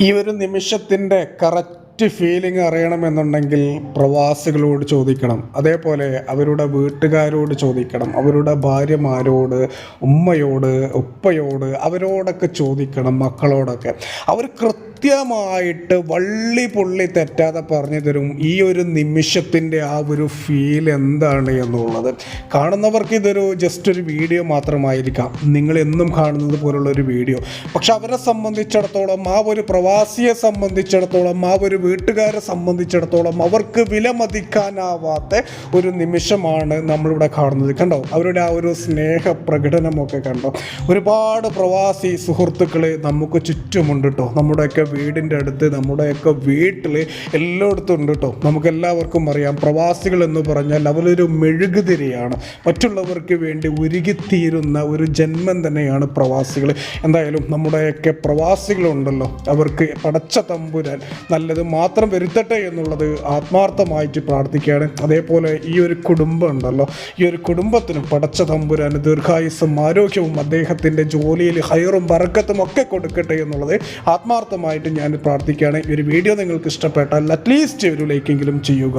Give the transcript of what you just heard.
ഈ ഒരു നിമിഷത്തിന്റെ correct feeling അറിയണമെന്നുണ്ടെങ്കിൽ പ്രവാസികളോട് ചോദിക്കണം. അതേപോലെ അവരുടെ വീട്ടുകാരോട് ചോദിക്കണം. അവരുടെ ഭാര്യമാരോട് ഉമ്മയോട് ഉപ്പയോട് അവരോടൊക്കെ ചോദിക്കണം മക്കളോടൊക്കെ. അവർ കൃത്യമായിട്ട് വള്ളി പുള്ളി തെറ്റാതെ പറഞ്ഞു തരും. ഈ ഒരു നിമിഷത്തിന്റെ ആ ഒരു ഫീൽ എന്താണ് എന്നുള്ളത്. കാണുന്നവർക്ക് ഇതൊരു ജസ്റ്റ് ഒരു വീഡിയോ മാത്രമായിരിക്കാം. നിങ്ങൾ എന്നും കാണുന്നത് പോലുള്ള ഒരു വീഡിയോ പക്ഷെ അവരെ സംബന്ധിച്ചിടത്തോളം ആ ഒരു പ്രവാസിയെ സംബന്ധിച്ചിടത്തോളം ആ ഒരു വീട്ടുകാരെ സംബന്ധിച്ചിടത്തോളം അവർക്ക് വിലമതിക്കാനാവാത്ത ഒരു നിമിഷമാണ് നമ്മളിവിടെ കാണുന്നത്. കണ്ടോ? അവരുടെ ആ ഒരു സ്നേഹ പ്രകടനമൊക്കെ കണ്ടോ? ഒരുപാട് പ്രവാസി സുഹൃത്തുക്കൾ നമുക്ക് ചുറ്റുമുണ്ട് കേട്ടോ നമ്മുടെയൊക്കെ വീടിന്റെ അടുത്ത് നമ്മുടെയൊക്കെ വീട്ടിൽ എല്ലായിടത്തും ഉണ്ട് കേട്ടോ. നമുക്കെല്ലാവർക്കും അറിയാം. പ്രവാസികൾ എന്ന് പറഞ്ഞാൽ അവരൊരു മെഴുകുതിരിയാണ്. മറ്റുള്ളവർക്ക് വേണ്ടി ഉരുകിത്തീരുന്ന ഒരു ജന്മം തന്നെയാണ് പ്രവാസികൾ. എന്തായാലും നമ്മുടെയൊക്കെ പ്രവാസികളുണ്ടല്ലോ. അവർക്ക് പടച്ച തമ്പുരാൻ നല്ലത് മാത്രം വരുത്തട്ടെ എന്നുള്ളത് ആത്മാർത്ഥമായിട്ട് പ്രാർത്ഥിക്കുകയാണ്. അതേപോലെ ഈ ഒരു കുടുംബം ഉണ്ടല്ലോ. ഈ ഒരു കുടുംബത്തിനും പടച്ച തമ്പുരാൻ ദീർഘായുസ്സും ആരോഗ്യവും അദ്ദേഹത്തിന്റെ ജോലിയിൽ ഹയറും ബറക്കത്തും ഒക്കെ കൊടുക്കട്ടെ എന്നുള്ളത് ആത്മാർത്ഥമായിട്ട് ഞാൻ പ്രാർത്ഥിക്കുകയാണ്. ഒരു വീഡിയോ നിങ്ങൾക്ക് ഇഷ്ടപ്പെട്ടാൽ അറ്റ്ലീസ്റ്റ് ഒരു ലൈക്കെങ്കിലും ചെയ്യുക.